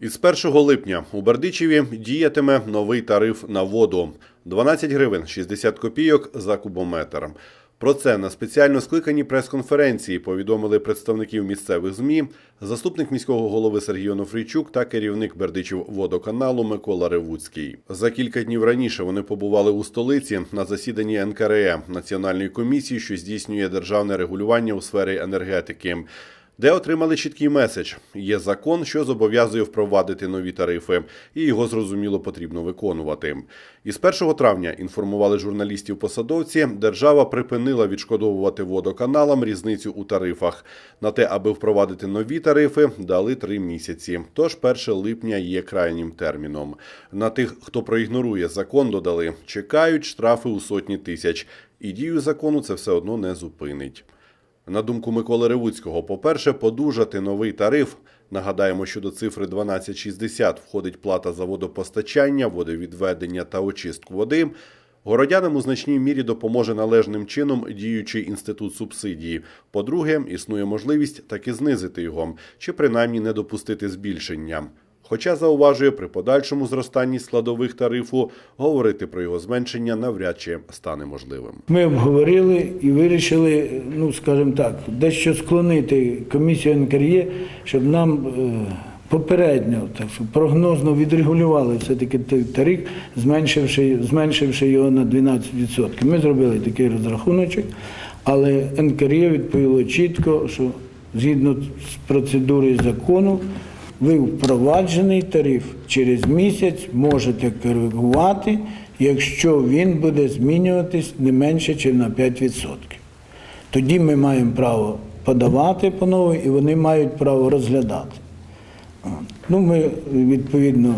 Із 1 липня у Бердичеві діятиме новий тариф на воду 12 гривень 60 копійок за кубометр. Про це на спеціально скликаній прес-конференції повідомили представників місцевих ЗМІ, заступник міського голови Сергій Онофрійчук та керівник Бердичів водоканалу Микола Ревуцький. За кілька днів раніше вони побували у столиці на засіданні НКРЕ Національної комісії, що здійснює державне регулювання у сфері енергетики де отримали чіткий меседж: є закон, що зобов'язує впровадити нові тарифи, і його зрозуміло потрібно виконувати. Із 1 травня інформували журналістів посадовці. Держава припинила відшкодовувати водоканалам різницю у тарифах. На те, аби впровадити нові тарифи, дали три місяці. Тож 1 липня є крайнім терміном. На тих, хто проігнорує закон, додали чекають штрафи у сотні тисяч, і дію закону це все одно не зупинить. На думку Миколи Ревуцького, по-перше, подужати новий тариф. Нагадаємо, що до цифри 1260 входить плата за водопостачання, водовідведення та очистку води. Городянам у значній мірі допоможе належним чином діючий інститут субсидії. По-друге, існує можливість таки знизити його, чи принаймні не допустити збільшення. Хоча зауважує, при подальшому зростанні складових тарифу говорити про його зменшення навряд чи стане можливим. Ми обговорили і вирішили, ну скажімо так, дещо склонити комісію НКРЄ, щоб нам е, попередньо, так сказати, прогнозно відрегулювали все-таки той тариф, зменшивши, зменшивши його на 12%. Ми зробили такий розрахуночок, але НКРЄ відповіло чітко, що згідно з процедурою закону, ви впроваджений тариф через місяць можете коригувати, якщо він буде змінюватись не менше, ніж на 5%. Тоді ми маємо право подавати по новій і вони мають право розглядати. Ну, ми відповідно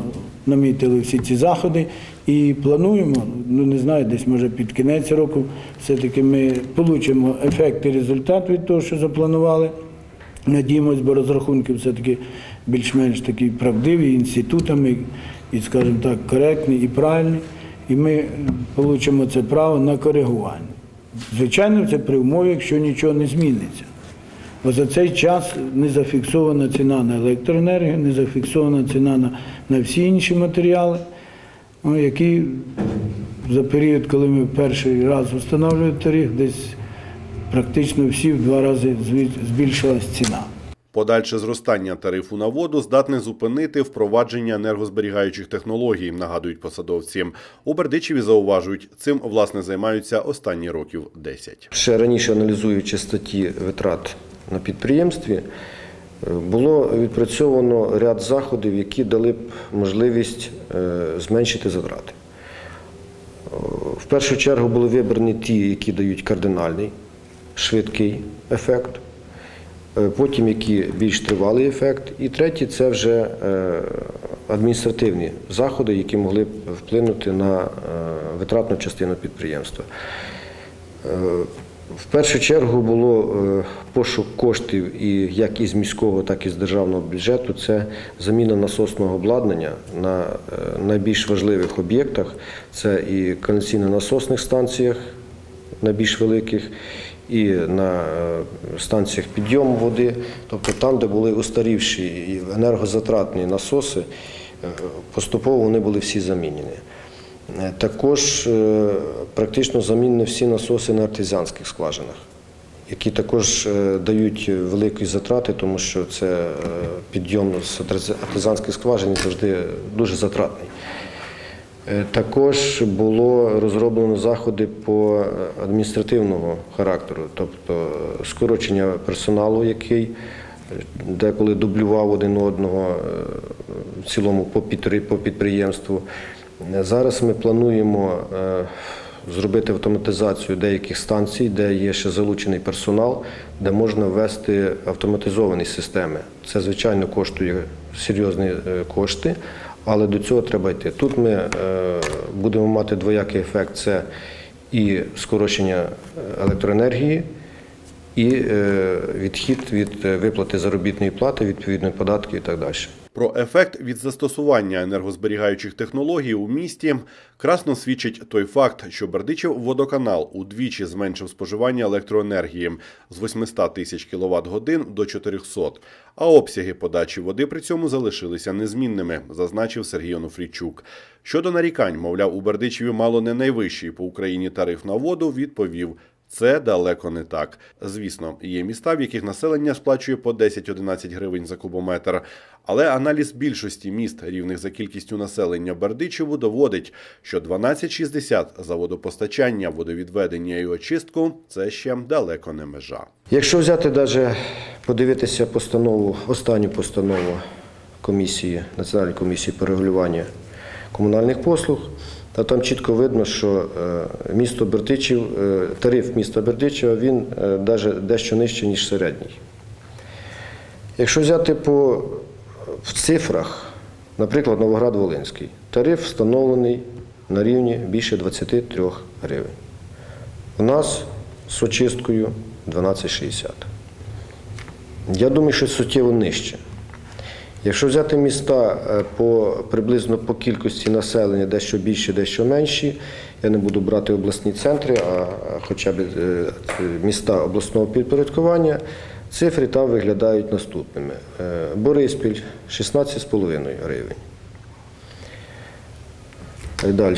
намітили всі ці заходи і плануємо, ну не знаю, десь може під кінець року все-таки ми отримаємо ефект і результат від того, що запланували. Надіємось, бо розрахунки все-таки більш-менш такі правдиві інститутами і, скажімо так, коректні і правильні. І ми отримаємо це право на коригування. Звичайно, це при умові, якщо нічого не зміниться. Бо за цей час не зафіксована ціна на електроенергію, не зафіксована ціна на, на всі інші матеріали, ну, які за період, коли ми перший раз встановлювали тариф, десь практично всі в два рази збільшилась ціна. Подальше зростання тарифу на воду здатне зупинити впровадження енергозберігаючих технологій, нагадують посадовці. У Бердичеві зауважують, цим власне займаються останні років 10. Ще раніше аналізуючи статті витрат на підприємстві, е, було відпрацьовано ряд заходів, які дали б можливість е, зменшити затрати. Е, В першу чергу були вибрані ті, які дають кардинальний, швидкий ефект, потім які більш тривалий ефект, і третій це вже е, адміністративні заходи, які могли б вплинути на е, витратну частину підприємства. Е, В першу чергу було е, пошук коштів і як із міського, так і з державного бюджету. Це заміна насосного обладнання на е, найбільш важливих об'єктах. Це і каналізаційно-насосних станціях, найбільш великих, і на е, станціях підйому води, тобто там, де були устарівші і енергозатратні насоси, е, поступово вони були всі замінені. Е, Також практично замінені всі насоси на артезіанських скважинах, які також дають великі затрати, тому що це підйом з артез- артезіанських скважин завжди дуже затратний. Е, Також було розроблено заходи по е, адміністративного характеру, тобто е, скорочення персоналу, який деколи дублював один одного в цілому по підприємству. Зараз ми плануємо зробити автоматизацію деяких станцій, де є ще залучений персонал, де можна ввести автоматизовані системи. Це, звичайно, коштує серйозні кошти, але до цього треба йти. Тут ми е, будемо мати двоякий ефект: це і скорочення електроенергії, і е, відхід від е, виплати заробітної плати, відповідної податки і так далі. Про ефект від застосування енергозберігаючих технологій у місті красно свідчить той факт, що Бердичів водоканал удвічі зменшив споживання електроенергії з 800 тисяч кВт годин до 400, а обсяги подачі води при цьому залишилися незмінними, зазначив Сергій Онуфрійчук. Щодо нарікань, мовляв, у Бердичеві мало не найвищий по Україні тариф на воду, відповів. Це далеко не так. Звісно, є міста, в яких населення сплачує по 10-11 гривень за кубометр. Але аналіз більшості міст, рівних за кількістю населення Бердичеву, доводить, що 12,60 за водопостачання, водовідведення і очистку це ще далеко не межа. Якщо взяти даже подивитися постанову, останню постанову комісії, Національної комісії по регулюванню комунальних послуг, то там чітко видно, що е, місто Бердичів, е, тариф міста Бердичева, він е, даже дещо нижче, ніж середній. Якщо взяти по в цифрах, наприклад, Новоград-Волинський, тариф встановлений на рівні більше 23 гривень. У нас з очисткою 12,60. Я думаю, що суттєво нижче. Якщо взяти міста е, по приблизно по кількості населення, дещо більше, дещо менші, я не буду брати обласні центри, а хоча б е, міста обласного підпорядкування, цифри там виглядають наступними. Е, Бориспіль 16,5 гривень. Далі.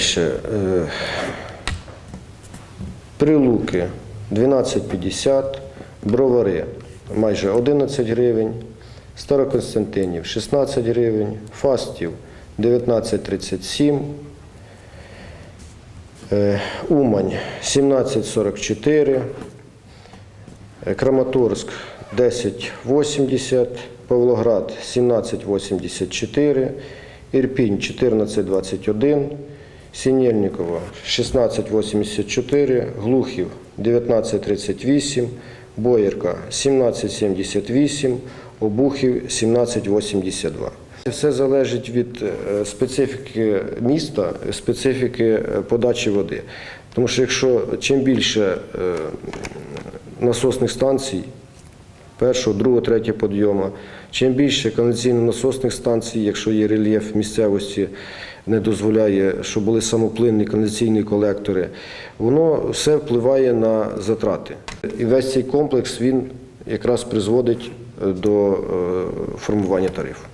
Прилуки 12,50, Бровари майже 11 гривень, Староконстантинів 16 гривень, Фастів 19,37, е, Умань 17,44, е, Краматорськ 10,80, Павлоград 17,84, Ірпінь 14,21, Сінєльникова 16,84, Глухів 19,38, Боярка 17,78, Обухів 17,82. Все залежить від е, специфіки міста, специфіки е, подачі води. Тому що якщо чим більше е, насосних станцій, першого, другого, третього підйому. Чим більше каналізаційно-насосних станцій, якщо є рельєф місцевості, не дозволяє, щоб були самоплинні каналізаційні колектори, воно все впливає на затрати. І весь цей комплекс він якраз призводить до е, формування тарифу.